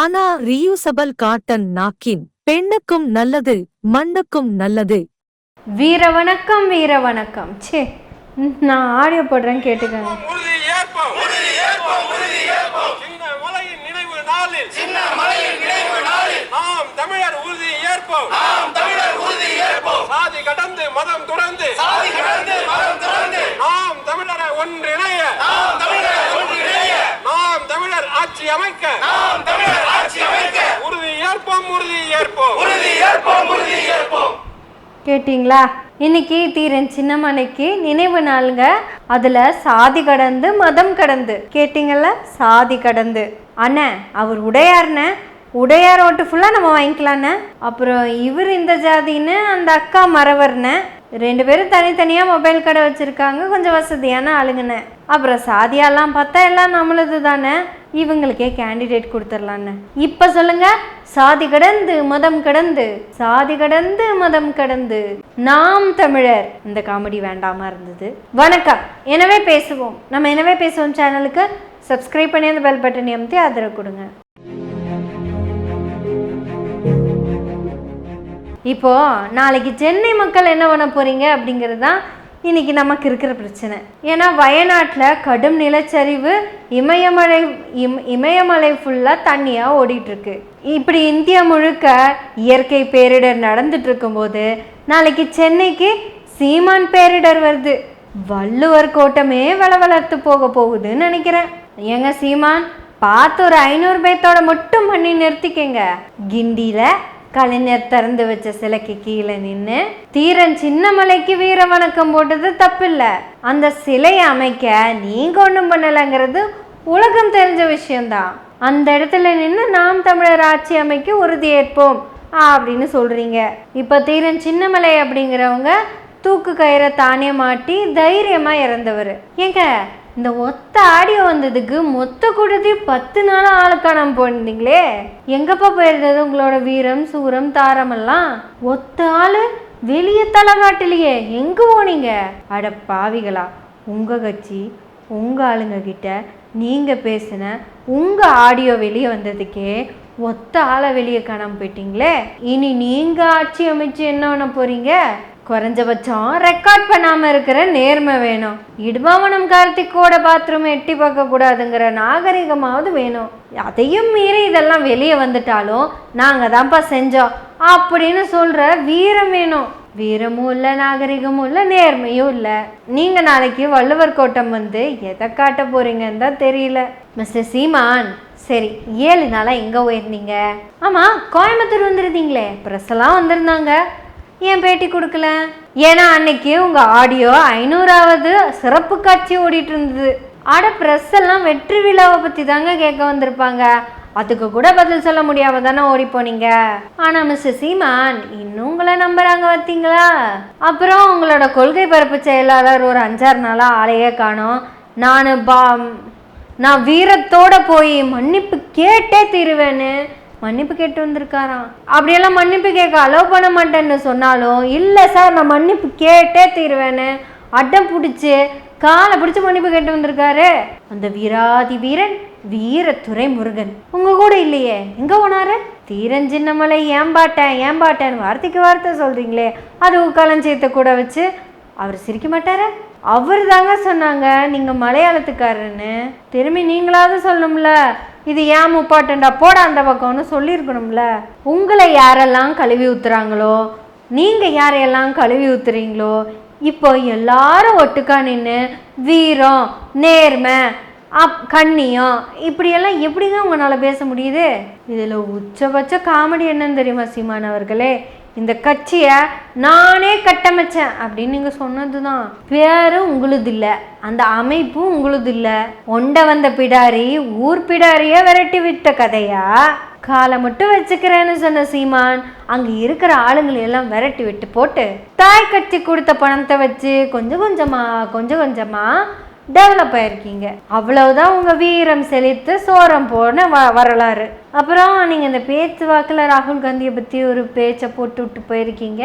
ஆனா reusable cotton நாக்கின் பெண்ணுக்கும் நல்லது மண்ணுக்கும் நல்லது. வீர வணக்கம் வீர வணக்கம் சே நான் ஆடியோ போடுறேன் கேட்டுக்கோங்க. உறுதி ஏற்போம். உறுதி ஏற்போம் உறுதி ஏற்போம். சின்ன மலையின் நினைவு நாளில். சின்ன மலையின் நினைவு நாளில். நாம் தமிழர் உறுதி ஏற்போம். நாம் தமிழர் உறுதி ஏற்போம். சாதி கடந்து மதம் துறந்து. சாதி கடந்து மதம் துறந்து. நாம் தமிழரை ஒன்றிணைய. நாம் தமிழரை ஒன்றிணைய. நாம் தமிழர் ஆட்சி அமைக்க. நாம் தமிழர் உறுதி ஏற்போம் உறுதி ஏற்போம். உறுதி ஏற்போம் உறுதி ஏற்போம். கேட்டிங்களா? இன்னைக்கு தீரன் சின்னமலைக்கு நினைவு நாளுங்க. அதுல சாதி கடந்து மதம் கடந்து. கேட்டிங்கல்ல? சாதி கடந்து. அண்ணே அவர் உடையார்ண்ணே. உடையார் ஓட்டு ஃபுல்லாக நம்ம வாங்கிக்கலாண்ணே அப்புறம் இவர் இந்த ஜாதின்னு அந்த அக்கா மறவர்ண்ணே. ரெண்டு பேரும் தனித்தனியாக மொபைல் கடை வச்சுருக்காங்க. கொஞ்சம் வசதியான ஆளுங்கண்ணே அப்புறம் சாதியாலாம் பார்த்தா எல்லாம் நம்மளது தானே? இவங்களுக்கே கேண்டிடேட் கொடுத்துடலான்னு. இப்போ சொல்லுங்க சாதி கடந்து மதம் கடந்து சாதி கடந்து மதம் கடந்து. நாம் தமிழர். இந்த காமெடி வேண்டாமா இருந்தது? வணக்கம். எனவே பேசுவோம். நம்ம எனவே பேசுவோம் சேனலுக்கு சப்ஸ்கிரைப் பண்ணி அந்த பெல் பட்டன் அமுத்தி ஆதரவு கொடுங்க. இப்போ நாளைக்கு சென்னை மக்கள் என்ன பண்ண போகிறீங்க அப்படிங்கிறது தான் இன்னைக்கு நமக்கு இருக்கிற பிரச்சனை. ஏன்னா வயநாட்டில் கடும் நிலச்சரிவு இமயமலை இம் இமயமலை ஃபுல்லாக தண்ணியாக ஓடிட்டுருக்கு. இப்படி இந்தியா முழுக்க இயற்கை பேரிடர் நடந்துட்டு இருக்கும்போது நாளைக்கு சென்னைக்கு சீமான் பேரிடர் வருது. வள்ளுவர் கோட்டமே வளவளர்த்து போக போகுதுன்னு நினைக்கிறேன். ஏங்க சீமான் பார்த்து ஒரு ஐநூறு பேர்த்தோட மட்டும் பண்ணி நிறுத்திக்கங்க. கிண்டியில் கலைஞர் திறந்து வச்ச சிலைக்கு கீழே நின்று தீரன் சின்னமலைக்கு வீர வணக்கம் போட்டது தப்பில்ல. அந்த சிலையை அமைக்க நீங்க ஒன்றும் பண்ணலைங்கிறது உலகம் தெரிஞ்ச விஷயம்தான். அந்த இடத்துல நின்று நாம் தமிழர் ஆட்சி அமைக்க உறுதியேற்போம் அப்படின்னு சொல்றீங்க. இப்போ தீரன் சின்னமலை அப்படிங்கிறவங்க தூக்கு கயிறை தானே மாட்டி தைரியமா இறந்தவர். ஏங்க இந்த ஒத்த ஆடியோ வந்ததுக்கு மொத்த கூட்டத்தி பத்து நாள் ஆளு போயிருந்தீங்களே எங்கப்பா போயிருந்தது உங்களோட வீரம் சூரம் தாரமெல்லாம்? ஒத்த ஆளு வெளியே தலை காட்டலையே எங்க போனீங்க? அட பாவிகளா உங்க கட்சி உங்க ஆளுங்க கிட்ட நீங்க பேசின உங்க ஆடியோ வெளியே வந்ததுக்கே ஒத்த ஆளை வெளியே காணாமல் போயிட்டீங்களே. இனி நீங்க ஆட்சி அமைச்சு என்ன பண்ண போறீங்க? குறைஞ்சபட்சம் ரெக்கார்ட் பண்ணாம இருக்கிற நேர்மை வேணும். இடுபாவனம் கார்த்திக்கோட பாத்ரூம் எட்டி பார்க்க கூடாதுங்கிற நாகரிகமாவது வேணும். அதையும் மீறி இதெல்லாம் வெளியே வந்துட்டாலும் நாங்க தான்ப்பா செஞ்சோம். அப்படின்னு சொல்ற வீரம் வேணும். வீரமும் இல்லை நாகரிகமும் இல்லை நேர்மையும் இல்லை. நீங்க நாளைக்கு வள்ளுவர் கோட்டம் வந்து எதை காட்ட போறீங்கன்னு தான் தெரியல. மிஸ்டர் சீமான் சரி ஏழு நாளாக எங்கே போயிருந்தீங்க ஆமாம் கோயம்புத்தூர் வந்திருந்தீங்களே ப்ரெஸ் எல்லாம் வந்திருந்தாங்க. ஏன் பேட்டி கொடுக்கல? ஏன்னா அன்னைக்கு உங்கள் ஆடியோ ஐநூறாவது சிறப்பு காட்சி ஓடிட்டு இருந்தது ஆட ப்ரெஸ் எல்லாம் வெற்றி விழாவை பற்றி தாங்க கேட்க வந்திருப்பாங்க. அதுக்கு கூட பதில் சொல்ல முடியாம தானே ஓடி போனீங்க? ஆனா மிஸ்டர் சீமான் இன்னும் உங்களை நம்புறாங்க பார்த்தீங்களா அப்புறம் உங்களோட கொள்கை பரப்பு செயலாளர் ஒரு அஞ்சாறு நாளா ஆளையே காணும். நான் பா நான் வீரத்தோட போய் மன்னிப்பு கேட்டே தீருவேன்னு. மன்னிப்பு கேட்டு வந்திருக்காராம். அப்படியெல்லாம் மன்னிப்பு கேட்க அலோவ் பண்ண மாட்டேன்னு சொன்னாலும் இல்லை சார் நான் மன்னிப்பு கேட்டே தீருவேன்னு. அடம் பிடிச்சி காலை பிடிச்சி மன்னிப்பு கேட்டு வந்திருக்காரு. அந்த வீராதி வீரன் வீரத்துறை முருகன் உங்க கூட இல்லையே. எங்க போனாரு? தீரன் சின்னமலை ஏம்பாட்டேன் ஏம்பாட்டேன் வார்த்தைக்கு வார்த்தை சொல்றீங்களே. அது உக்காலஞ்சயத்தை கூட வச்சு அவர் சிரிக்க மாட்டாரு? அவர் தாங்க சொன்னாங்க நீங்க மலையாளத்துக்காரன்னு திரும்பி நீங்களாவது சொல்லணும்ல. இது ஏன் முப்பாட்டண்டா? போட அந்த பக்கம்னு சொல்லியிருக்கணும்ல. உங்களை யாரெல்லாம் கழுவி ஊத்துறாங்களோ நீங்கள் யாரையெல்லாம் கழுவி ஊத்துறீங்களோ இப்போ எல்லாரும் ஒட்டுக்கா நின்று வீரம் நேர்மை அப் கண்ணியம் இப்படியெல்லாம் எப்படிங்க உங்களால் பேச முடியுது? இதில் உச்சபட்ச காமெடி என்னன்னு தெரியுமா சீமான் அவர்களே? இந்த கட்சியை நானே கட்டமைச்சேன் அப்படின்னு நீங்கள் சொன்னது தான் பேரும் உங்களுது இல்லை. அந்த அமைப்பும் உங்களுது இல்லை. ஒண்ட வந்த பிடாரி ஊர் பிடாரியை விரட்டி விட்ட கதையா? காலை மட்டும் வச்சுக்கிறேன்னு சொன்ன சீமான் அங்கே இருக்கிற ஆளுங்களை எல்லாம் விரட்டி விட்டு போட்டு தாய் கட்சி கொடுத்த பணத்தை வச்சு கொஞ்சம் கொஞ்சமாக கொஞ்சம் கொஞ்சமாக டெவலப் ஆயிருக்கீங்க. அவ்வளவுதான் உங்க வீரம் செழித்து சோரம் போன வ வரலாறு. அப்புறம் நீங்கள் இந்த பேச்சு வாக்கில் ராகுல் காந்தியை பற்றி ஒரு பேச்சை போட்டு விட்டு போயிருக்கீங்க.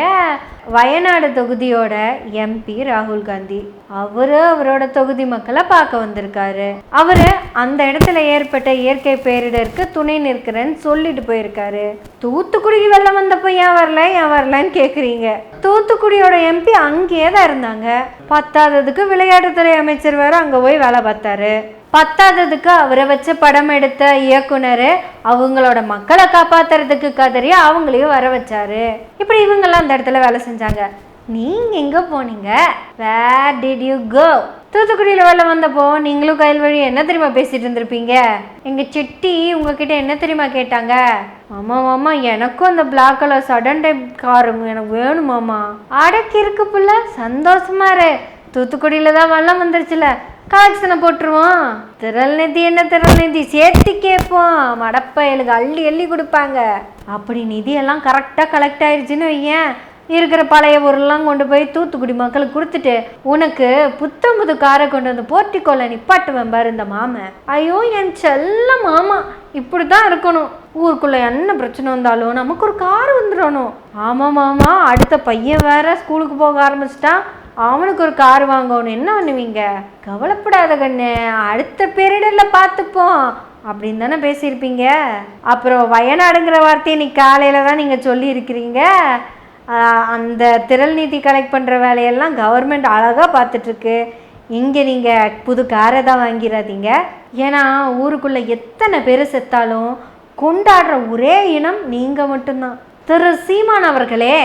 வயநாடு தொகுதியோட எம்பி ராகுல் காந்தி அவரு அவரோட தொகுதி மக்களை பார்க்க வந்திருக்காரு. அவரு அந்த இடத்துல ஏற்பட்ட இயற்கை பேரிடருக்கு துணை நிற்கிறேன்னு சொல்லிட்டு போயிருக்காரு. தூத்துக்குடிக்கு வெள்ளம் வந்தப்போ ஏன் வரல ஏன் வரலன்னு கேட்குறீங்க தூத்துக்குடியோட எம்பி அங்கேயே தான் இருந்தாங்க. பத்தாததுக்கு விளையாட்டுத்துறை அமைச்சர் வேறு அங்கே போய் வேலை பார்த்தாரு. பத்தாததுக்கு அவரை வச்சு படம் எடுத்த இயக்குனர் அவங்களோட மக்களை காப்பாத்துறதுக்கு கதறி அவங்களையும் வர வச்சாரு. இப்படி இவங்கெல்லாம் அந்த இடத்துல வேலை செஞ்சாங்க. நீங்க எங்க போனீங்க? வேர் டிட் யூ கோ தூத்துக்குடியில் வேலை வந்தப்போ நீங்களும் கையில் வழி என்ன தெரியுமா பேசிட்டு இருந்திருப்பீங்க? எங்க சிட்டி உங்ககிட்ட என்ன தெரியுமா கேட்டாங்க? மாமா மாமா எனக்கும் அந்த பிளாக் கலர் சடன் டைப் காருங்க எனக்கு வேணும் மாமா. அடக்கி இருக்கு புள்ள. சந்தோஷமா இரு. தூத்துக்குடியில் தான் வெள்ளம் வந்துருச்சுல. கலெக்ஷனை போட்டுருவோம். திரள் நிதி என்ன திரள் நிதி? சேர்த்து கேட்போம். மடப்பயலுக்கு அள்ளி அள்ளி கொடுப்பாங்க. அப்படி நிதியெல்லாம் கரெக்டாக கலெக்ட் ஆயிடுச்சுன்னு வையேன். இருக்கிற பழைய பொருள்லாம் கொண்டு போய் தூத்துக்குடி மக்களுக்கு கொடுத்துட்டு உனக்கு புத்தம் புது காரை கொண்டு வந்து போர்ட்டிக்கோல நிப்பாட்டுவேன் பாரு இந்த மாமன். ஐயோ என் செல்ல மாமா. இப்படி தான் இருக்கணும். ஊருக்குள்ளே என்ன பிரச்சனை வந்தாலும் நமக்கு ஒரு கார் வந்துடணும். ஆமாம் மாமா. அடுத்த பையன் வேற ஸ்கூலுக்கு போக ஆரம்பிச்சிட்டான். அவனுக்கு ஒரு கார் வாங்கணும். என்ன பண்ணுவீங்க? கவலைப்படாத கண்ணு. அடுத்த பீரியடில் பார்த்துப்போம். அப்படின்னு தானே பேசியிருப்பீங்க. அப்புறம் வயநாடுங்கிற வார்த்தையை இன்னைக்கு காலையில் தான் நீங்கள் சொல்லியிருக்கிறீங்க. அந்த திரள் நீதி கலெக்ட் பண்ணுற வேலையெல்லாம் கவர்மெண்ட் அழகாக பார்த்துட்ருக்கு. இங்கே நீங்கள் புது காரை தான் வாங்கிடாதீங்க ஏன்னா ஊருக்குள்ளே எத்தனை பேர் செத்தாலும் கொண்டாடுற ஒரே இனம் நீங்கள் மட்டும்தான். திரு சீமான் அவர்களே!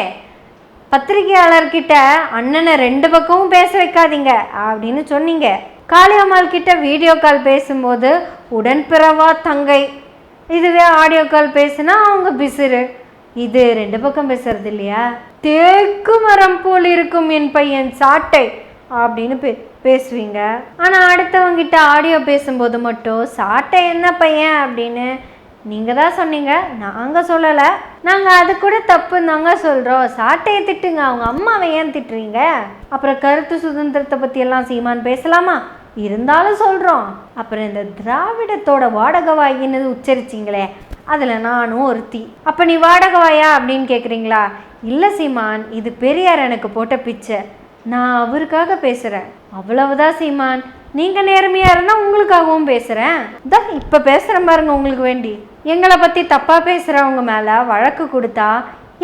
பத்திரிகையாளர்கிட்ட அண்ணனை ரெண்டு பக்கமும் பேச வைக்காதீங்க அப்படின்னு சொன்னீங்க. காளியம்மாள் கிட்ட வீடியோ கால் பேசும்போது உடன்பிறவா தங்கை? இதுவே ஆடியோ கால் பேசுனா அவங்க பிசிறு. இது ரெண்டு பக்கம் பேசுறது இல்லையா? தேக்கு மரம் போல் இருக்கும் என் பையன் சாட்டை அப்படின்னு பே பேசுவீங்க. ஆனால் அடுத்தவங்கிட்ட ஆடியோ பேசும்போது மட்டும் சாட்டை என்ன பையன்? அப்படின்னு நீங்கள் தான் சொன்னீங்க. நாங்கள் சொல்லலை. நாங்கள் அது கூட தப்புன்னு தாங்க சொல்கிறோம் சாட்டையை திட்டுங்க. அவங்க அம்மாவை ஏன் திட்டுறீங்க? அப்புறம் கருத்து சுதந்திரத்தை பற்றியெல்லாம் சீமான் பேசலாமா? இருந்தாலும் சொல்கிறோம் அப்புறம் இந்த திராவிடத்தோட வாடகவாயின்னு உச்சரிச்சிங்களே. அதில் நானும் ஒருத்தி. அப்போ நீ வாடகவாயா அப்படின்னு கேட்குறீங்களா இல்லை சீமான் இது பெரியார் எனக்கு போட்ட பிச்சை. நான் அவருக்காக பேசுகிறேன் அவ்வளவுதான் சீமான். நீங்கள் நேர்மையாக இருந்தால் உங்களுக்காகவும் பேசுகிறேன் தான் இப்போ பேசுகிறேன் பாருங்க உங்களுக்கு வேண்டி. எங்களை பற்றி தப்பாக பேசுகிறவங்க மேலே வழக்கு கொடுத்தா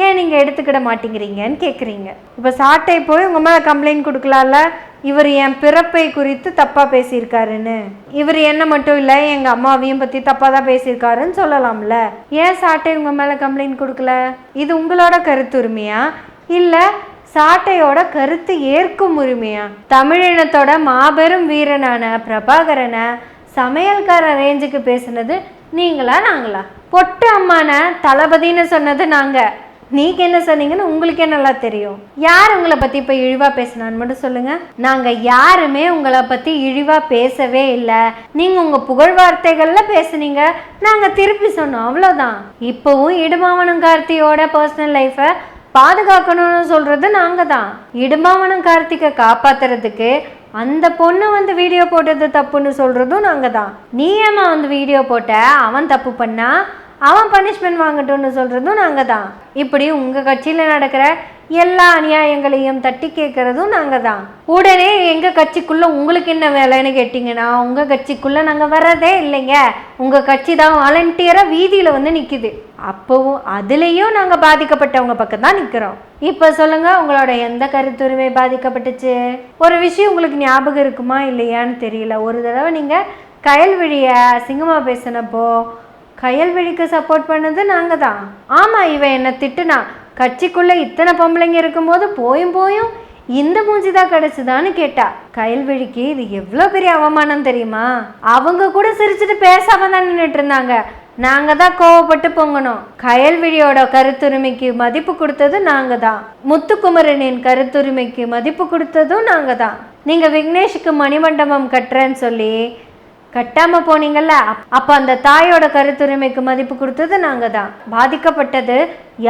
ஏன் நீங்கள் எடுத்துக்கிட மாட்டேங்கிறீங்கன்னு கேட்குறீங்க இப்போ சாட்டை போய் உங்கள் மேலே கம்ப்ளைண்ட் கொடுக்கலாம்ல? இவர் என் பிறப்பை குறித்து தப்பாக பேசியிருக்காருன்னு. இவர் என்ன மட்டும் இல்லை எங்கள் அம்மாவையும் பற்றி தப்பாக தான் பேசியிருக்காருன்னு சொல்லலாம்ல. ஏன் சாட்டை உங்கள் மேலே கம்ப்ளைண்ட் கொடுக்கல? இது உங்களோட கருத்துரிமையா இல்லை சாட்டையோட கருத்து ஏற்கும் உரிமையா? தமிழினத்தோட மாபெரும் வீரனான பிரபாகரனை சமையல்கார ரேஞ்சுக்கு பேசுனது நீங்களா நாங்களா? பொட்டு அம்மான தளபதின்னு சொன்னது நாங்கள் நீங்க என்ன சொன்னீங்கன்னு உங்களுக்கே நல்லா தெரியும்? யார் உங்களை பத்தி இப்ப இழிவா பேசினான்னு மட்டும் சொல்லுங்க. நாங்க யாருமே உங்களை பத்தி இழிவா பேசவே இல்லை. நீங்க உங்க புகழ் வார்த்தைகள்ல பேசுனீங்க. நாங்க திருப்பி சொன்னோம் அவ்வளவுதான். இப்பவும் இடுமாவனம் கார்த்தியோட பர்சனல் லைஃபை பாதுகாக்கணும்னு சொல்றது நாங்க தான் இடுமாவனம் கார்த்திகை காப்பாத்துறதுக்கு அந்த பொண்ணு வந்து வீடியோ போட்டது தப்புன்னு சொல்கிறதும் நாங்கள் தான் நீ ஏமா வந்து வீடியோ போட்ட? அவன் தப்பு பண்ணா? அவன் பனிஷ்மெண்ட் வாங்கட்டும்னு சொல்கிறதும் நாங்கள் தான் இப்படி உங்கள் கட்சியில் நடக்கிற எல்லா அநியாயங்களையும் தட்டி கேட்குறதும் நாங்கள் தான் உடனே எங்கள் கட்சிக்குள்ளே உங்களுக்கு என்ன வேலைன்னு கேட்டிங்கன்னா உங்கள் கட்சிக்குள்ளே நாங்கள் வர்றதே இல்லைங்க. உங்கள் கட்சி தான் வாலண்டியராக வீதியில் வந்து நிற்கிது அப்போவும் அதுலேயும் நாங்கள் பாதிக்கப்பட்டவங்க பக்கம் தான் நிற்கிறோம் இப்போ சொல்லுங்கள் உங்களோட எந்த கருத்துரிமை பாதிக்கப்பட்டுச்சு? ஒரு விஷயம் உங்களுக்கு ஞாபகம் இருக்குமா இல்லையான்னு தெரியல. ஒரு தடவை நீங்கள் கயல்விழிய சிங்கமா பேசினப்போ கயல்விழிக்கு சப்போர்ட் பண்ணது நாங்கள் தான். ஆமாம் இவன் என்னை திட்டுனா கட்சிக்குள்ளே இத்தனை பொம்பளைங்க இருக்கும்போது போயும் போயும் இந்த மூஞ்சி தான் கிடைச்சுதான்னு கேட்டா கயல்விழிக்கு இது எவ்வளோ பெரிய அவமானம் தெரியுமா? அவங்க கூட சிரிச்சுட்டு பேசாம தான் நின்றுட்டு இருந்தாங்க. நாங்க தான் கோவப்பட்டு பொங்கணும். கயல்விழியோட கருத்துரிமைக்கு மதிப்பு கொடுத்தது நாங்க தான். முத்துக்குமரனின் கருத்துரிமைக்கு மதிப்பு கொடுத்ததும் நாங்க தான். நீங்க விக்னேஷுக்கு மணிமண்டபம் கட்டுறேன்னு சொல்லி கட்டாம போனீங்கல்ல அப்போ அப்ப அந்த தாயோட கருத்துரிமைக்கு மதிப்பு கொடுத்தது நாங்க தான். பாதிக்கப்பட்டது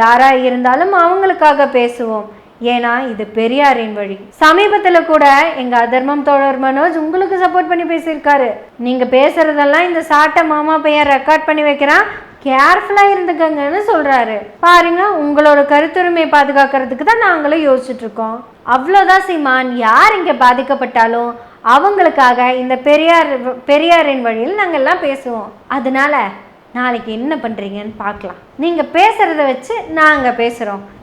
யாரா இருந்தாலும் அவங்களுக்காக பேசுவோம். ஏன்னா இது பெரியாரின் வழி. சமீபத்தில் கூட எங்கள் அதர்மம் தோழர் மனோஜ் உங்களுக்கு சப்போர்ட் பண்ணி பேசியிருக்காரு. நீங்கள் பேசுறதெல்லாம் இந்த சாட்டை மாமா பையன் ரெக்கார்ட் பண்ணி வைக்கிறான். கேர்ஃபுல்லாக இருந்துக்கங்கன்னு சொல்கிறாரு பாருங்க உங்களோட கருத்துரிமை பாதுகாக்கிறதுக்கு தான் நாங்களும் யோசிச்சுட்ருக்கோம். அவ்வளோதான் சீமான். யார் இங்கே பாதிக்கப்பட்டாலும் அவங்களுக்காக இந்த பெரியார் பெரியாரின் வழியில் நாங்கள் எல்லாம் பேசுவோம். அதனால நாளைக்கு என்ன பண்ணுறீங்கன்னு பார்க்கலாம். நீங்கள் பேசுகிறத வச்சு நாங்கள் பேசுகிறோம்